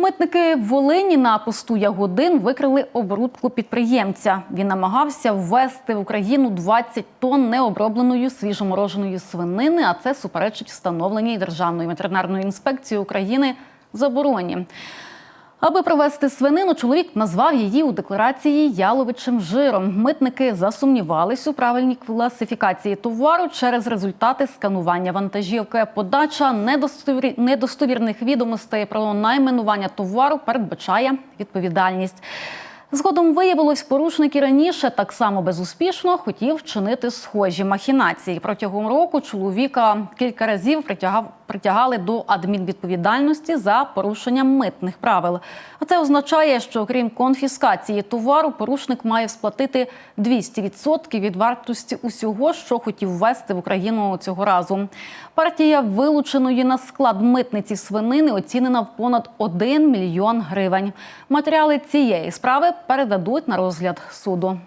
Митники в Волині на посту Ягодин викрили оборудку підприємця. Він намагався ввести в Україну 20 тонн необробленої свіжомороженої свинини, а це суперечить встановленій Державною ветеринарною інспекцією України забороні. Аби провести свинину, чоловік назвав її у декларації яловичим жиром. Митники засумнівались у правильній класифікації товару через результати сканування вантажівки. Подача недостовір... недостовірних відомостей про найменування товару передбачає відповідальність. Згодом виявилось, порушник і раніше так само безуспішно хотів вчинити схожі махінації. Протягом року чоловіка кілька разів притягав притягали до адмінвідповідальності за порушення митних правил. А це означає, що крім конфіскації товару, порушник має сплатити 200% від вартості усього, що хотів ввести в Україну цього разу. Партія вилученої на склад митниці свинини оцінена в понад 1 мільйон гривень. Матеріали цієї справи передадуть на розгляд суду.